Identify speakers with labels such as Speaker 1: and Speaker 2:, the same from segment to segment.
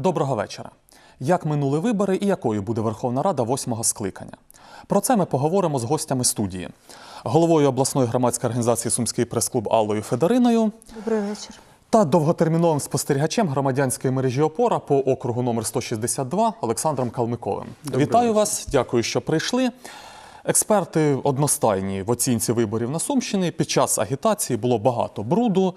Speaker 1: Доброго вечора. Як минули вибори і якою буде Верховна Рада восьмого скликання? Про це ми поговоримо з гостями студії. Головою обласної громадської організації Сумський прес-клуб Аллою Федориною
Speaker 2: Добрий вечір.
Speaker 1: та довготерміновим спостерігачем громадянської мережі Опора по округу номер 162 Олександром Калмиковим. Вітаю вас, дякую, що прийшли. Експерти одностайні в оцінці виборів на Сумщині. Під час агітації було багато бруду,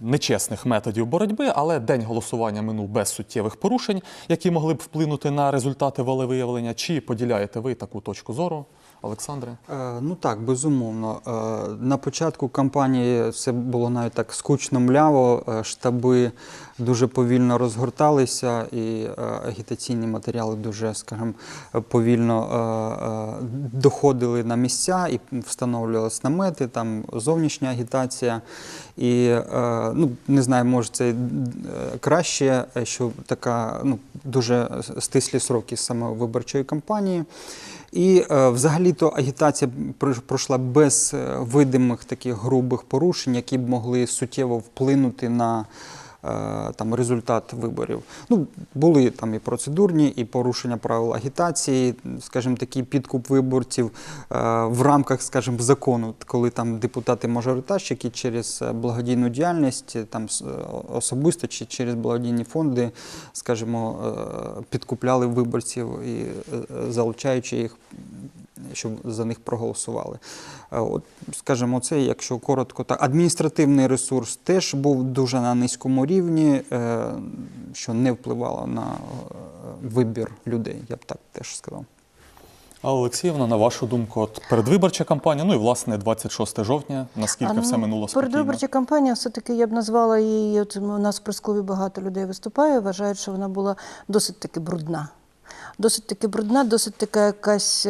Speaker 1: нечесних методів боротьби, але день голосування минув без суттєвих порушень, які могли б вплинути на результати волевиявлення. Чи поділяєте ви таку точку зору, Олександре?
Speaker 3: Е, Ну так, безумовно. Е, На початку кампанії все було навіть так скучно мляво. е, Штаби дуже повільно розгорталися, і агітаційні матеріали дуже, скажімо, повільно доходили на місця і встановлювалися намети, там зовнішня агітація. І ну, не знаю, може це краще, що така ну, дуже стислі сроки саме виборчої кампанії. І е, взагалі-то агітація пройш- пройшла без е, видимих таких грубих порушень, які б могли суттєво вплинути на там, результат виборів. Ну, були там і процедурні, і порушення правил агітації, скажімо, такий підкуп виборців е, в рамках, скажімо, закону, коли там депутати-мажоритарщики через е, благодійну діяльність, е, там особисто чи через благодійні фонди, скажімо, е, підкупляли виборців і е, е, залучаючи їх, щоб за них проголосували. Е, От, скажімо, це, якщо коротко, так адміністративний ресурс теж був дуже на низькому рівні, е, що не впливало на е, вибір людей, я б так теж сказав.
Speaker 1: А Олексіївна, на вашу думку, от передвиборча кампанія, ну і власне 26 жовтня, наскільки
Speaker 2: А,
Speaker 1: все
Speaker 2: ну,
Speaker 1: минуло спокійно?
Speaker 2: Передвиборча кампанія, все-таки я б назвала її. От у нас в прес-клубі багато людей виступає, вважають, що вона була досить таки брудна. Досить таки брудна, досить така якась.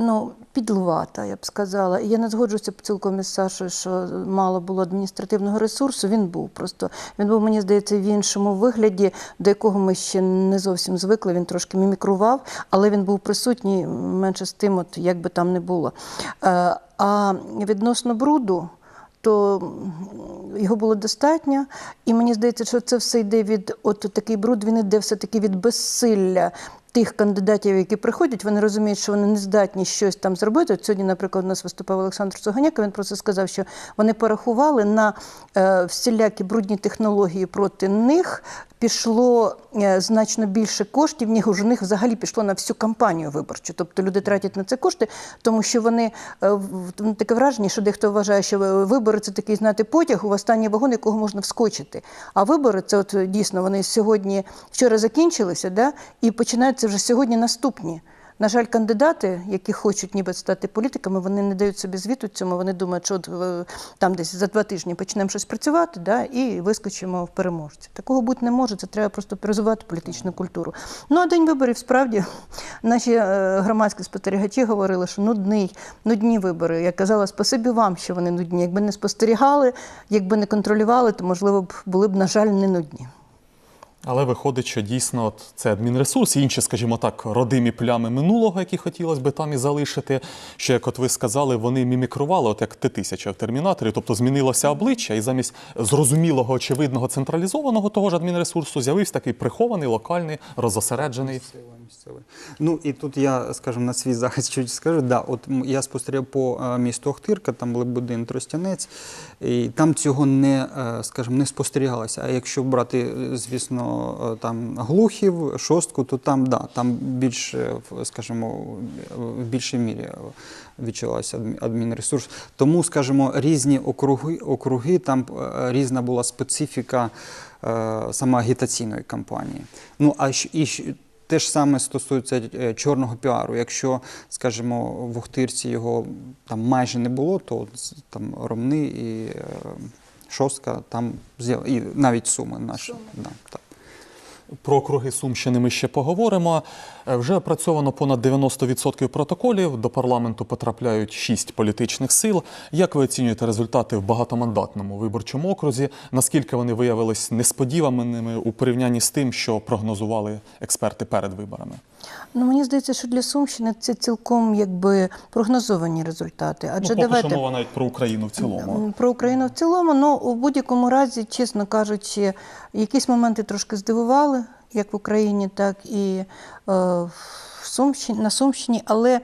Speaker 2: Ну, підлувата, я б сказала. Я не згоджуся цілком із Сашою, що мало було адміністративного ресурсу. Він був просто. Він був, мені здається, в іншому вигляді, до якого ми ще не зовсім звикли. Він трошки мімікрував, але він був присутній менше з тим, от як би там не було. Е, А відносно бруду, то його було достатньо. І мені здається, що це все йде від от такий бруд, він йде все-таки від безсилля. Тих кандидатів, які приходять, вони розуміють, що вони не здатні щось там зробити. От сьогодні, наприклад, у нас виступав Олександр Суганяк, він просто сказав, що вони порахували на е, всілякі брудні технології проти них. Пішло е, значно більше коштів, ніж у них взагалі пішло на всю кампанію виборчу. Тобто люди тратять на це кошти, тому що вони е, в- таке враження, що дехто вважає, що вибори це такий знати потяг у останній вагон, якого можна вскочити. А вибори це от дійсно вони сьогодні вчора закінчилися, да, і починаються вже сьогодні наступні. На жаль, кандидати, які хочуть ніби стати політиками, вони не дають собі звіту цьому. Вони думають, що е, там десь за два тижні почнемо щось працювати, да, і вискочимо в переможці. Такого бути не може. Це треба просто розвивати політичну культуру. Ну а день виборів справді наші е, громадські спостерігачі говорили, що нудний, нудні вибори. Я казала, спасибі вам, що вони нудні. Якби не спостерігали, якби не контролювали, то можливо б були б, на жаль, не нудні.
Speaker 1: Але виходить, що дійсно це адмінресурс, інші, скажімо так, родимі плями минулого, які хотілося би там і залишити. Що, як от ви сказали, вони мімікрували, от як Т-1000 в термінаторі, тобто змінилося обличчя, і замість зрозумілого, очевидного, централізованого того ж адмінресурсу з'явився такий прихований, локальний, розосереджений.
Speaker 3: Ну і тут я, скажімо, на свій захист чуть скажу. Да, от я спостерігав по е, місту Охтирка, там були будин Тростянець, і там цього не, е, скажімо, не спостерігалося. А якщо брати, е, звісно, е, там Глухів, шостку, то там да, там більш, е, в- скажімо, в більшій мірі е, відчувався адмінресурс. Тому, скажімо, різні округи, округи там різна була специфіка саме агітаційної кампанії. Ну а і те ж саме стосується чорного піару. Якщо, скажімо, в Охтирці його там майже не було, то там Ромни і Шостка там і навіть Суми наші. Да, так.
Speaker 1: Про округи Сумщини ми ще поговоримо. Е, Вже опрацьовано понад 90% протоколів. До парламенту потрапляють шість політичних сил. Як ви оцінюєте результати в багатомандатному виборчому окрузі? Наскільки вони виявились несподіваними у порівнянні з тим, що прогнозували експерти перед виборами?
Speaker 2: Ну, мені здається, що для Сумщини це цілком якби прогнозовані результати. Адже
Speaker 1: ну,
Speaker 2: давайте
Speaker 1: мова навіть про Україну в цілому.
Speaker 2: Про Україну в цілому, ну у будь-якому разі, чесно кажучи, якісь моменти трошки здивували, як в Україні, так і е, в Сумщині, на Сумщині, але,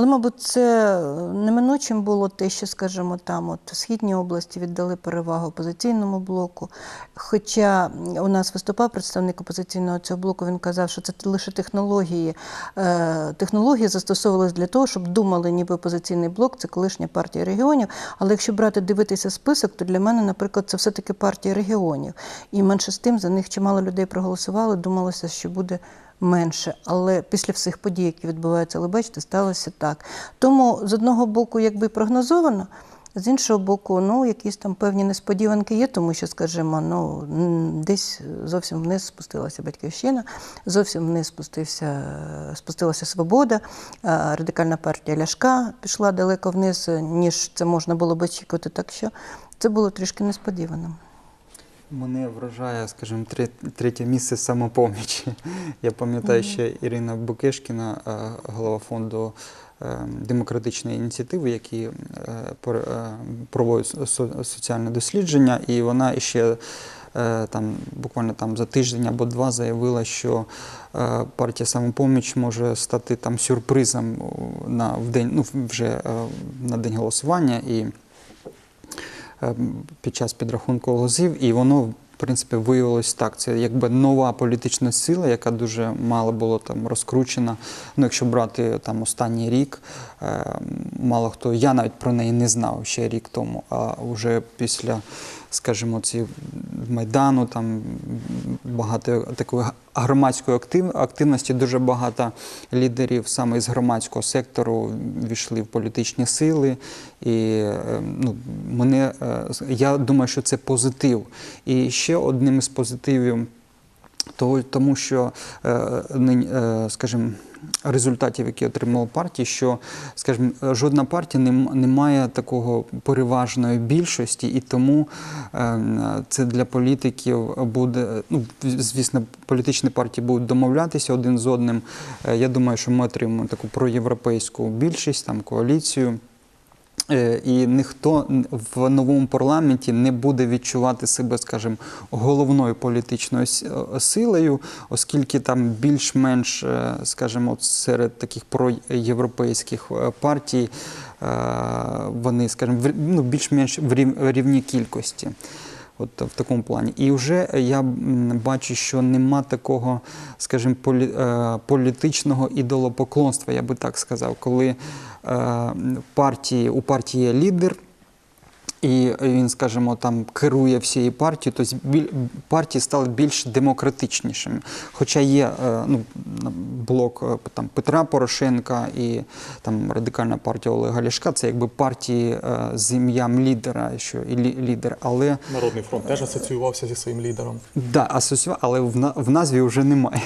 Speaker 2: але, мабуть, це неминучим було те, що, скажімо, там от в східній області віддали перевагу опозиційному блоку. Хоча у нас виступав представник опозиційного цього блоку, він казав, що це лише технології. Е, технології застосовувалися для того, щоб думали, ніби опозиційний блок це колишня партія регіонів. Але якщо брати дивитися список, то для мене, наприклад, це все-таки партія регіонів. І менше з тим за них чимало людей проголосували, думалося, що буде менше. Але після всіх подій, які відбуваються, але бачите, сталося так. Тому з одного боку, якби прогнозовано. З іншого боку, ну якісь там певні несподіванки є, тому що, скажімо, ну десь зовсім вниз спустилася батьківщина, зовсім вниз спустився, спустилася свобода. Радикальна партія Ляшка пішла далеко вниз, ніж це можна було б очікувати. Так що це було трішки несподівано.
Speaker 3: Мене вражає, скажімо, третє місце самопомічі. Я пам'ятаю, ще Ірина Букешкіна, е, голова фонду е, демократичної ініціативи, які е, проводять соціальне дослідження, і вона ще там буквально там за тиждень або два заявила, що партія самопоміч може стати там сюрпризом на в день, ну вже на день голосування і під час підрахунку голосів, і воно. В принципі, виявилось так. Це якби нова політична сила, яка дуже мало було там розкручена. Ну, якщо брати там останній рік, е, мало хто, я навіть про неї не знав ще рік тому, а вже після, скажімо, ці майдану, там багато такої громадської актив, активності, дуже багато лідерів саме з громадського сектору війшли в політичні сили. І е, ну, мене, е, я думаю, що це позитив. І ще одним із позитивів тому що, е, е, скажімо, результатів, які отримала партія, що, скажімо, жодна партія не, не має такого переважної більшості, і тому е, це для політиків буде, ну, звісно, політичні партії будуть домовлятися один з одним. Е, Я думаю, що ми отримаємо таку проєвропейську більшість, там коаліцію. Е, І ніхто в новому парламенті не буде відчувати себе, скажімо, головною політичною е, силою, оскільки там більш-менш, е, скажімо, серед таких проєвропейських партій вони, скажімо, ну, більш-менш в рівні кількості. От в такому плані. І вже я бачу, що нема такого, скажімо, полі, е, політичного ідолопоклонства, я би так сказав, коли е, партії, у партії є лідер, і він, скажімо, там керує всією партією, тобто біль, партії стали більш демократичнішими. Хоча є е, ну, блок е, там, Петра Порошенка і там радикальна партія Олега Ляшка, це якби партії е, з ім'ям лідера, що і лі- лідер, але
Speaker 1: Народний фронт теж асоціювався зі своїм лідером.
Speaker 3: Да, асоціював, але в назві вже немає.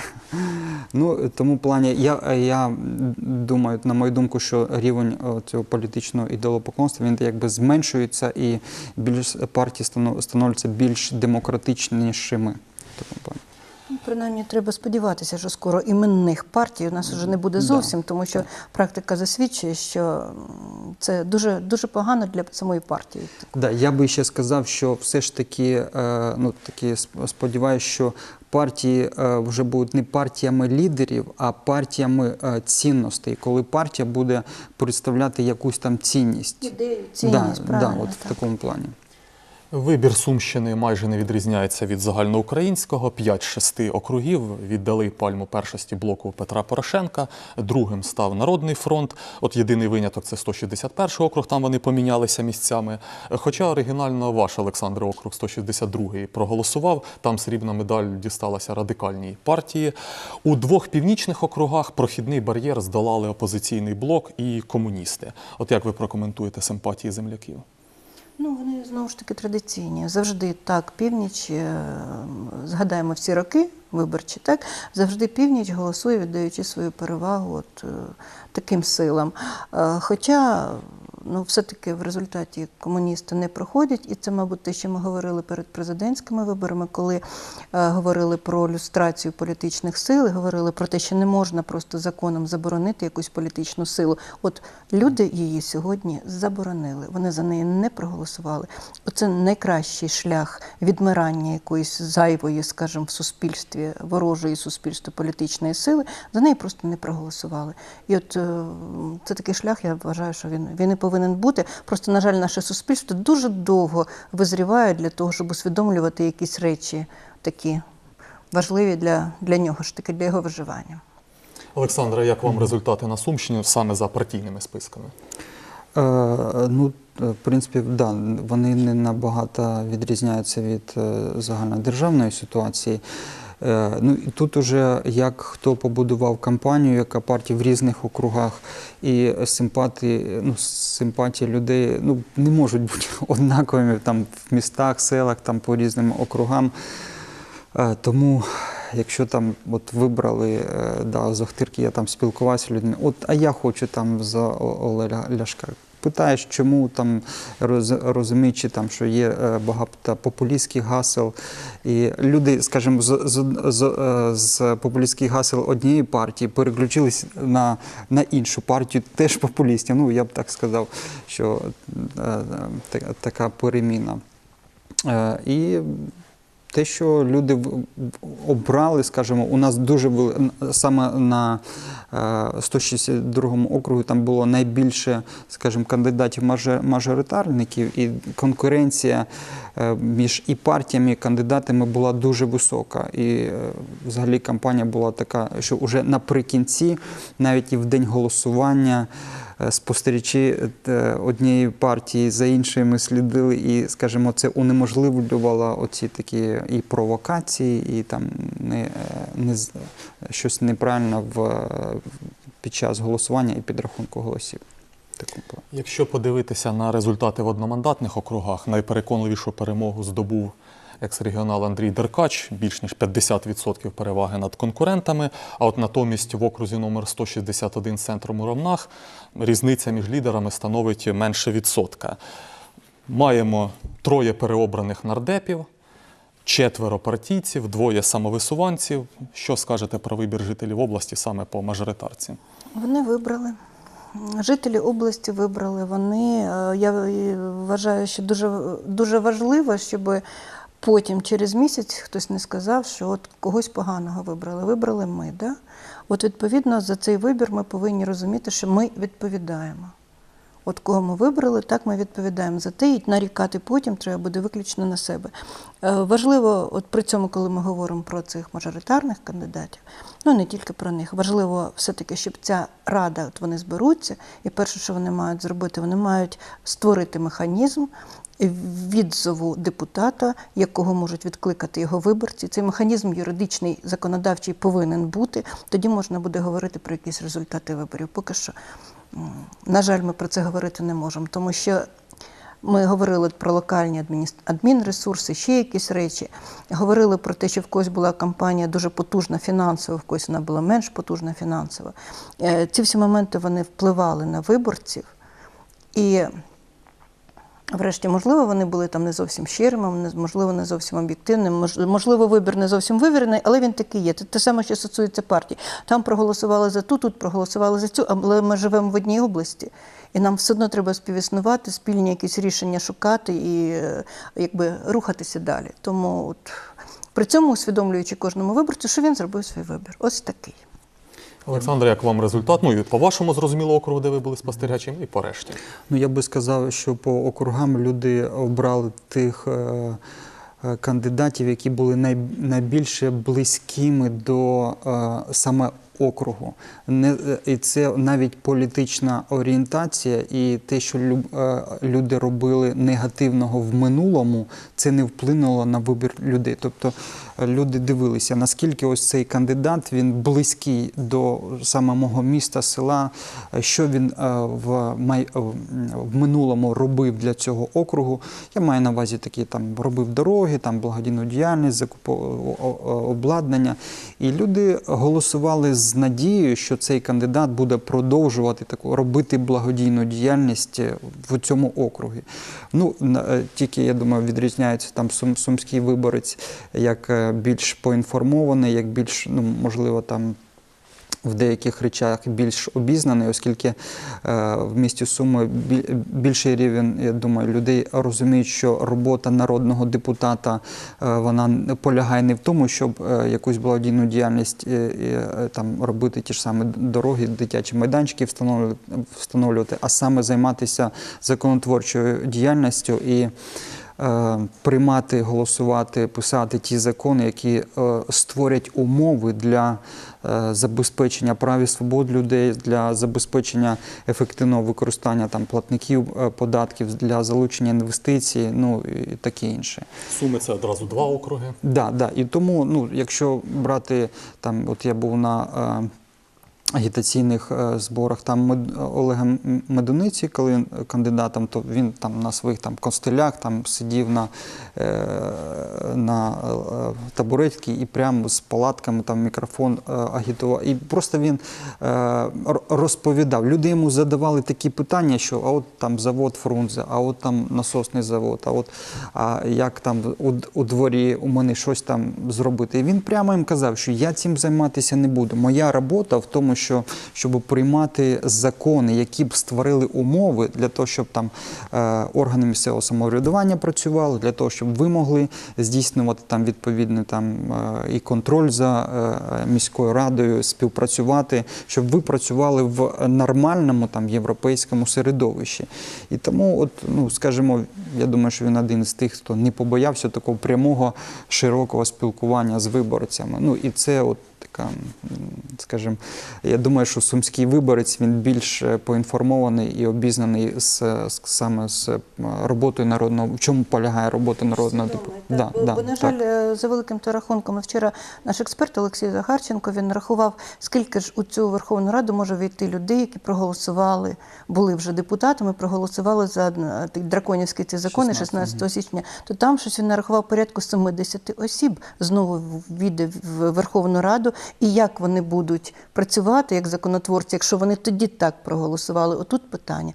Speaker 3: Ну, тому плані я, я думаю, на мою думку, що рівень цього політичного ідеолопоклонства він якби зменшується і більш партії станов- становляться більш демократичнішими. В такому плані.
Speaker 2: Ну, Принаймні, треба сподіватися, що скоро іменних партій у нас вже не буде зовсім, тому що практика засвідчує, що це дуже, дуже погано для самої партії.
Speaker 3: Да, я би ще сказав, що все ж таки, е, ну таки сподіваюся, що партії е, вже будуть не партіями лідерів, а партіями е, цінностей, коли партія буде представляти якусь там цінність.
Speaker 2: Ідею, цінність,
Speaker 3: да,
Speaker 2: правильно,
Speaker 3: от в такому плані.
Speaker 1: Вибір Сумщини майже не відрізняється від загальноукраїнського. П'ять-шести округів віддали пальму першості блоку Петра Порошенка. Другим став Народний фронт. От єдиний виняток це 161 округ. Там вони помінялися місцями. Хоча оригінально ваш Олександр округ 162 проголосував. Там срібна медаль дісталася радикальній партії. У двох північних округах прохідний бар'єр здолали опозиційний блок і комуністи. От як ви прокоментуєте симпатії земляків?
Speaker 2: Ну, вони знову ж таки традиційні. Завжди так, північ, е, згадаємо всі роки виборчі, так завжди північ голосує, віддаючи свою перевагу от, е, таким силам. Е, Хоча ну, все-таки в результаті комуністи не проходять, і це, мабуть, те, що ми говорили перед президентськими виборами, коли е, говорили про люстрацію політичних сил, говорили про те, що не можна просто законом заборонити якусь політичну силу. От люди її сьогодні заборонили, вони за неї не проголосували. Оце найкращий шлях відмирання якоїсь зайвої, скажімо, в суспільстві ворожої суспільству політичної сили. За неї просто не проголосували. І от е, це такий шлях, я вважаю, що він, він і повинен бути. Просто, на жаль, наше суспільство дуже довго визріває для того, щоб усвідомлювати якісь речі такі важливі для, для нього ж таки, для його виживання.
Speaker 1: Олександра, як вам результати на Сумщині саме за партійними списками?
Speaker 3: Е, ну, е, в принципі, да, вони не набагато відрізняються від е, загальнодержавної ситуації. Е, Ну, тут уже як хто побудував кампанію, яка партія в різних округах, і симпатії, ну, симпатії людей ну, не можуть бути однаковими там в містах, селах, там по різним округам. Е, Тому, якщо там от вибрали е, да, з Охтирки, я там спілкувався з людьми, от, а я хочу там за Олега Ляшка. Питаєш, чому там роз, розуміючи, там, що є е, багато популістських гасел, і люди, скажімо, з, з, з, е, з популістських гасел однієї партії переключились на, на іншу партію, теж популістів. Ну, я б так сказав, що е, е, така переміна. Е, І те, що люди обрали, скажімо, у нас дуже саме на е, 162 округу там було найбільше, скажімо, кандидатів мажоритарників, і конкуренція е, між і партіями, і кандидатами була дуже висока. І е, взагалі кампанія була така, що вже наприкінці, навіть і в день голосування. Е, Спостерігачі е, однієї партії за іншими слідили, і, скажімо, це унеможливлювало оці такі і провокації, і там не, е, не щось неправильно в, під час голосування і підрахунку голосів.
Speaker 1: Якщо подивитися на результати в одномандатних округах, найпереконливішу перемогу здобув екс-регіонал Андрій Деркач, більш ніж 50% переваги над конкурентами. А от натомість в окрузі номер 161 центром у Ромнах різниця між лідерами становить менше відсотка. Маємо троє переобраних нардепів, четверо партійців, двоє самовисуванців. Що скажете про вибір жителів області саме по мажоритарці?
Speaker 2: Вони вибрали. Жителі області вибрали. Вони, е, я е, вважаю, що дуже, дуже важливо, щоб потім, через місяць, хтось не сказав, що от когось поганого вибрали. Вибрали ми. Да? От відповідно за цей вибір ми повинні розуміти, що ми відповідаємо. От кого ми вибрали, так ми відповідаємо за те, і нарікати потім треба буде виключно на себе. Е, Важливо, от при цьому, коли ми говоримо про цих мажоритарних кандидатів, ну не тільки про них, важливо все-таки, щоб ця рада, от вони зберуться, і перше, що вони мають зробити, вони мають створити механізм. Відзову депутата, якого можуть відкликати його виборці, цей механізм юридичний, законодавчий повинен бути. Тоді можна буде говорити про якісь результати виборів. Поки що На жаль, ми про це говорити не можемо, тому що ми говорили про локальні адмінресурси, ще якісь речі. Говорили про те, що в когось була кампанія дуже потужна фінансово, в когось вона була менш потужна фінансово. Е, Ці всі моменти вони впливали на виборців. І Врешті, можливо, вони були там не зовсім щирими, можливо, не зовсім об'єктивними, мож- можливо, вибір не зовсім вивірений, але він такий є. Те саме, що стосується партії. Там проголосували за ту, тут проголосували за цю, але ми живемо в одній області. І нам все одно треба співіснувати, спільні якісь рішення шукати і е, якби рухатися далі. Тому от, при цьому усвідомлюючи кожному виборцю, що він зробив свій вибір. Ось такий.
Speaker 1: Олександр, як вам результат? Ну і по вашому зрозуміло округу, де ви були спостерігачем, і по решті.
Speaker 3: Ну, я би сказав, що по округам люди обрали тих е, е, кандидатів, які були найбільше близькими до е, саме округу. Не, е, і це навіть політична орієнтація, і те, що е, люди робили негативного в минулому, це не вплинуло на вибір людей. Тобто е, люди дивилися, наскільки ось цей кандидат він близький до саме мого міста, села, що він в, в минулому робив для цього округу. Я маю на увазі такі там робив дороги, там благодійну діяльність, закупов обладнання. І люди голосували з надією, що цей кандидат буде продовжувати таку робити благодійну діяльність е, в цьому округі. Ну е, тільки я думаю, відрізняється там сум, сумський виборець як е, більш поінформований, як більш ну можливо там. В деяких речах більш обізнаний, оскільки е, в місті Суми більший рівень, я думаю, людей розуміють, що робота народного депутата е, вона полягає не в тому, щоб е, якусь благодійну діяльність там робити ті ж самі дороги, дитячі майданчики встановлювати, а саме займатися законотворчою діяльністю. І приймати, голосувати, писати ті закони, які е, створять умови для е, забезпечення прав і свобод людей, для забезпечення ефективного використання там платників е, податків, для залучення інвестицій, ну і таке інше.
Speaker 1: Суми це одразу два округи.
Speaker 3: Да, да. І тому, ну, якщо брати там, от я був на е, агітаційних е, зборах там Мед- Олега Медуниці, коли кандидатом, то він там на своїх там костелях там сидів на, е, на е, табуретці і прямо з палатками там мікрофон агітував. І просто він розповідав. Люди йому задавали такі питання, що а от там завод Фрунзе, а от там насосний завод, а от а як там у, у дворі у мене щось там зробити. І він прямо їм казав, що я цим займатися не буду. Моя робота в тому, що щоб приймати закони, які б створили умови для того, щоб там е, органи місцевого самоврядування працювали, для того, щоб ви могли здійснювати там відповідний там е, і контроль за е, міською радою, співпрацювати, щоб ви працювали в нормальному там європейському середовищі. І тому, от, ну скажімо, я думаю, що він один з тих, хто не побоявся такого прямого широкого спілкування з виборцями. Ну і це от така, скажімо, я думаю, що сумський виборець він більш е, поінформований і обізнаний з, з саме з е, роботою народного, в чому полягає робота народного депутата.
Speaker 2: Так, бо, бо, на жаль, е, за великим то рахунком, вчора наш експерт Олексій Захарченко він рахував, скільки ж у цю Верховну Раду може війти людей, які проголосували, були вже депутатами, проголосували за е, драконівські ці закони
Speaker 3: 16,
Speaker 2: 16 січня. То там щось він нарахував порядку 70 осіб знову війде в Верховну Раду, і як вони будуть працювати як законотворці, якщо вони тоді так проголосували. Отут питання.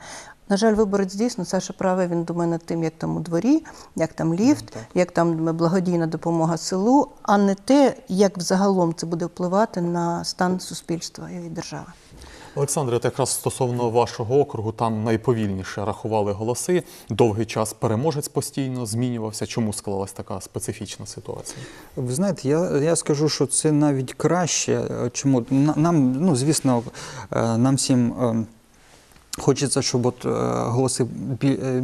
Speaker 2: На жаль, виборець дійсно Саша правий, він думає над тим, як там у дворі, як там ліфт, як там благодійна допомога селу, а не те, як взагалом це буде впливати на стан суспільства і держави.
Speaker 1: Олександре, якраз стосовно вашого округу, там найповільніше рахували голоси. Довгий час переможець постійно змінювався. Чому склалась така специфічна ситуація?
Speaker 3: Ви знаєте, я, я скажу, що це навіть краще. Чому нам, ну звісно, е, нам всім. Хочеться, щоб от е, голоси е,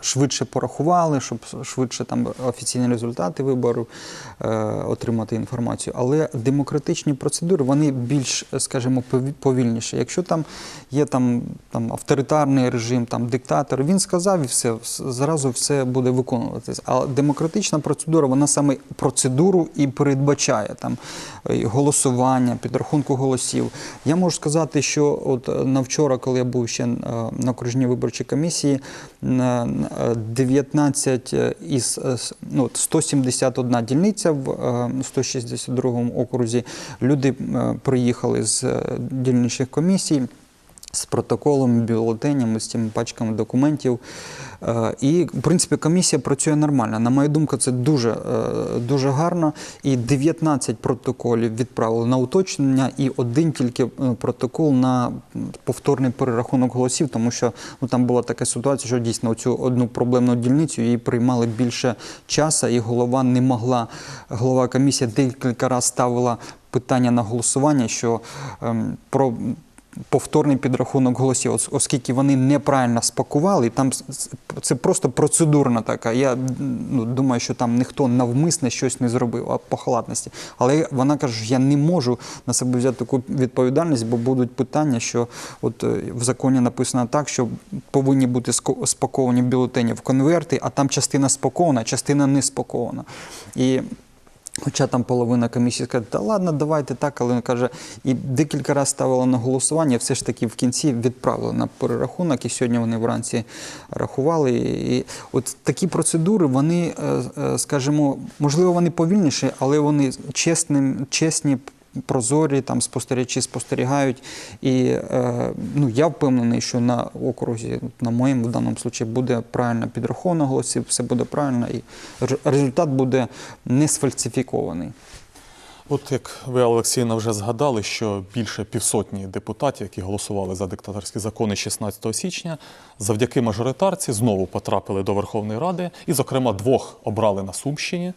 Speaker 3: швидше порахували, щоб швидше там офіційні результати виборів е, отримати інформацію. Але демократичні процедури вони більш, е, скажімо, повільніші. Якщо там є там, там авторитарний режим, там диктатор, він сказав і все, зразу все буде виконуватись. А демократична процедура, вона саме процедуру і передбачає там голосування, підрахунку голосів. Я можу сказати, що от на вчора, коли я був ще е, на окружній виборчій комісії, на- на, е, 19 із е, с- ну, от 171 дільниця в е, 162 окрузі. Люди е, приїхали з е, дільничних комісій. З протоколом, бюлетенями, з цими пачками документів. Е, І, в принципі, комісія працює нормально. На мою думку, це дуже, е, дуже гарно. І 19 протоколів відправили на уточнення, і один тільки е, протокол на повторний перерахунок голосів, тому що ну, там була така ситуація, що дійсно цю одну проблемну дільницю її приймали більше часу, і голова не могла, голова комісії декілька разів ставила питання на голосування, що ем, про повторний підрахунок голосів, оскільки вони неправильно спакували, там це просто процедурна така. Я ну, думаю, що там ніхто навмисне щось не зробив, а по халатності. Але вона каже, я не можу на себе взяти таку відповідальність, бо будуть питання, що от е, в законі написано так, що повинні бути спаковані бюлетені в конверти, а там частина спакована, частина не спакована. І Хоча там половина комісії каже, та ладно, давайте так, але він каже, і декілька разів ставила на голосування, все ж таки в кінці відправили на перерахунок, і сьогодні вони вранці рахували. І от такі процедури, вони, е, е, скажімо, можливо, вони повільніші, але вони чесним, чесні прозорі, там спостерігачі спостерігають. І е, ну, я впевнений, що на окрузі, на моєму в даному случаї, буде правильно підраховано голосів, все буде правильно, і результат буде не сфальсифікований.
Speaker 1: От як ви, Олексіївна, вже згадали, що більше півсотні депутатів, які голосували за диктаторські закони 16 січня, завдяки мажоритарці знову потрапили до Верховної Ради, і, зокрема, двох обрали на Сумщині.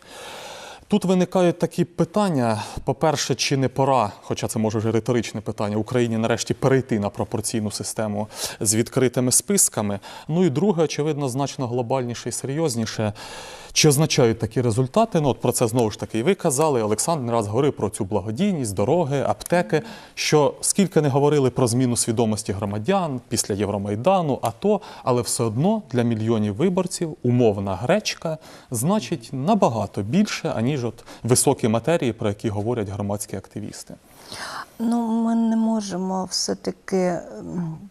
Speaker 1: Тут виникають такі питання. По-перше, чи не пора, хоча це може вже риторичне питання, Україні нарешті перейти на пропорційну систему з відкритими списками. Ну і друге, очевидно, значно глобальніше і серйозніше. Чи означають такі результати? Ну, от про це знову ж таки і ви казали. Олександр не раз говорив про цю благодійність, дороги, аптеки. Що скільки не говорили про зміну свідомості громадян після Євромайдану, АТО, але все одно для мільйонів виборців умовна гречка значить набагато більше, аніж от високі матерії, про які говорять громадські активісти.
Speaker 2: Ну, ми не можемо все-таки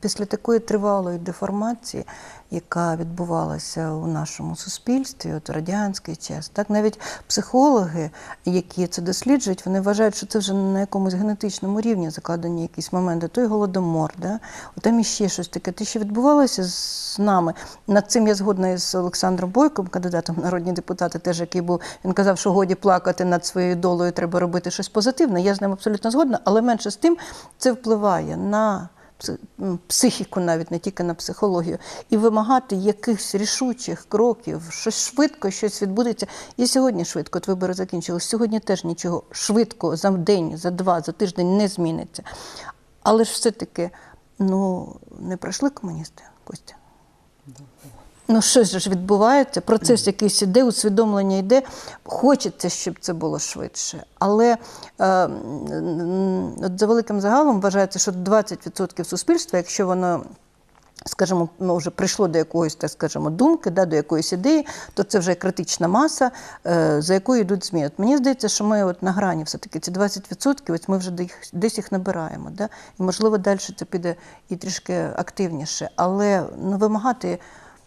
Speaker 2: після такої тривалої деформації, яка відбувалася у нашому суспільстві, от радянський час, так навіть психологи, які це досліджують, вони вважають, що це вже на якомусь генетичному рівні закладені якісь моменти. Той голодомор, да? Там іще щось таке. Те, що відбувалося з нами. Над цим я згодна із Олександром Бойком, кандидатом в народні депутати, теж який був. Він казав, що годі плакати над своєю долею, треба робити щось позитивне. Я з ним абсолютно згодна, але менше з тим це впливає на психіку, навіть не тільки на психологію, і вимагати якихось рішучих кроків, щось швидко, щось відбудеться. І сьогодні швидко, от вибори закінчились. Сьогодні теж нічого швидко за день, за два, за тиждень не зміниться. Але ж все-таки ну, не пройшли комуністи, Костя. Ну, щось ж відбувається, процес якийсь іде, усвідомлення йде. Хочеться, щоб це було швидше. Але е, от за великим загалом вважається, що 20% суспільства, якщо воно, скажімо, ну, вже прийшло до якоїсь, так скажімо, думки, да, до якоїсь ідеї, то це вже критична маса, е, за якою йдуть зміни. От мені здається, що ми от на грані все-таки ці 20%, ось ми вже десь- їх набираємо. Да? І, можливо, далі це піде і трішки активніше. Але ну, вимагати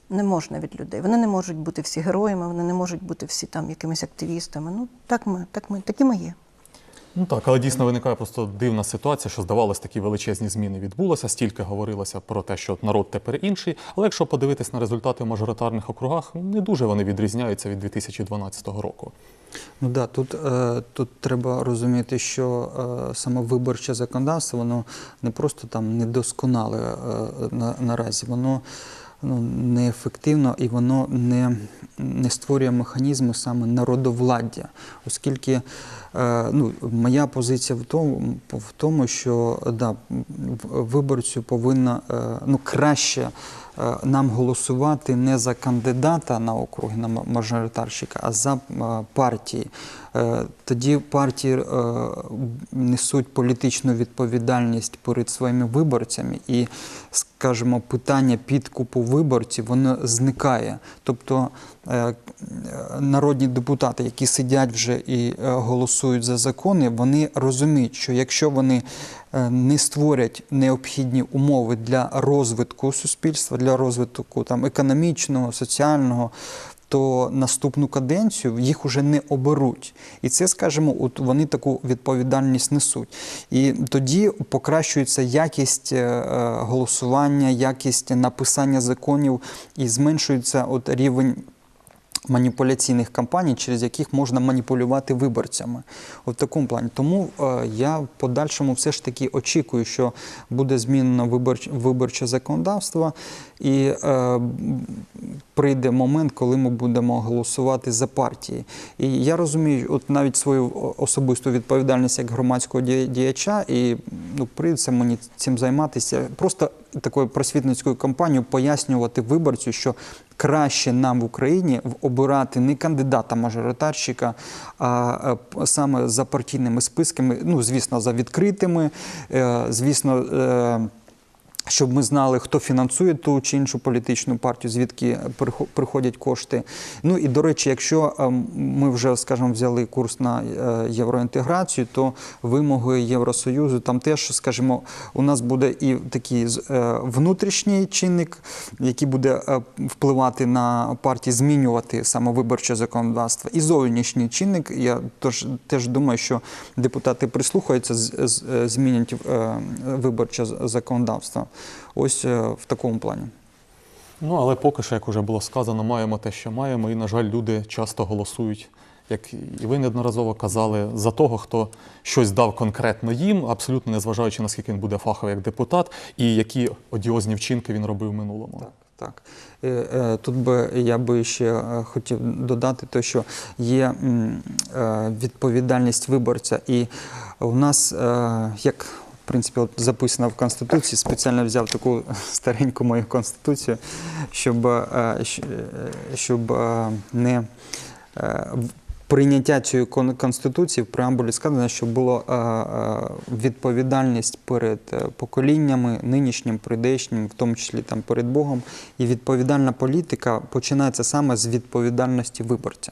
Speaker 2: не можна від людей. Вони не можуть бути всі героями, вони не можуть бути всі там якимись активістами. Ну так ми, так ми, такі ми є.
Speaker 1: Ну так, але дійсно виникає просто дивна ситуація, що здавалось, такі величезні зміни відбулося. Стільки говорилося про те, що народ тепер інший. Але якщо подивитись на результати в мажоритарних округах, не дуже вони відрізняються від 2012 року.
Speaker 3: Ну да, тут, е, тут треба розуміти, що е, саме виборче законодавство, воно не просто там недосконале е, на, наразі, воно ну, неефективно і воно не, не створює механізми саме народовладдя, оскільки ну, моя позиція в тому, в тому що да, виборцю повинна е, ну, краще е, нам голосувати не за кандидата на округи, на мажоритарщика, а за е, партії. Е, Тоді партії е, несуть політичну відповідальність перед своїми виборцями, і, скажімо, питання підкупу виборців воно зникає. Тобто е, е, народні депутати, які сидять вже і е, голосують за закони, вони розуміють, що якщо вони е, не створять необхідні умови для розвитку суспільства, для розвитку там економічного, соціального. То наступну каденцію їх уже не оберуть, і це, скажімо, от вони таку відповідальність несуть. І тоді покращується якість е, е, голосування, якість написання законів і зменшується от рівень маніпуляційних кампаній, через яких можна маніпулювати виборцями. От в такому плані. Тому е, я в подальшому все ж таки очікую, що буде змінено виборче, законодавство, і е, прийде момент, коли ми будемо голосувати за партії. І я розумію, от навіть свою особисту відповідальність як громадського дія- діяча, і ну, прийдеться мені цим займатися. Просто такою просвітницькою кампанією пояснювати виборцю, що краще нам в Україні обирати не кандидата мажоритарщика, а е, саме за партійними списками, ну звісно, за відкритими, е, звісно. Щоб ми знали, хто фінансує ту чи іншу політичну партію, звідки прихо- приходять кошти. Ну і до речі, якщо ем, ми вже, скажімо, взяли курс на е, євроінтеграцію, то вимоги Євросоюзу там теж, скажімо, у нас буде і такий е, внутрішній чинник, який буде е, впливати на партії, змінювати саме виборче законодавство, і зовнішній чинник. Я тож теж думаю, що депутати прислухаються, змінять виборче законодавство. Ось е, в такому плані.
Speaker 1: Ну, але поки що, як вже було сказано, маємо те, що маємо, і, на жаль, люди часто голосують, як і ви неодноразово казали, за того, хто щось дав конкретно їм, абсолютно не зважаючи, наскільки він буде фаховий як депутат, і які одіозні вчинки він робив в минулому.
Speaker 3: Так, так. Е, е, Тут би я би ще хотів додати те, що є відповідальність виборця, і у нас, як принципі, от записано в Конституції, спеціально взяв таку стареньку мою конституцію, щоб, е, е, щоб е, не прийняття цієї конституції в преамбулі сказано, що було відповідальність перед поколіннями, нинішнім, прийдешнім, в тому числі там перед Богом. І відповідальна політика починається саме з відповідальності виборця.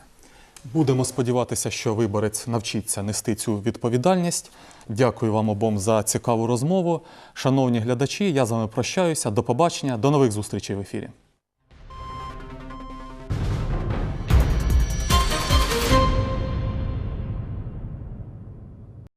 Speaker 1: Будемо сподіватися, що виборець навчиться нести цю відповідальність. Дякую вам обом за цікаву розмову. Шановні глядачі, я з вами прощаюся. До побачення, до нових зустрічей в ефірі.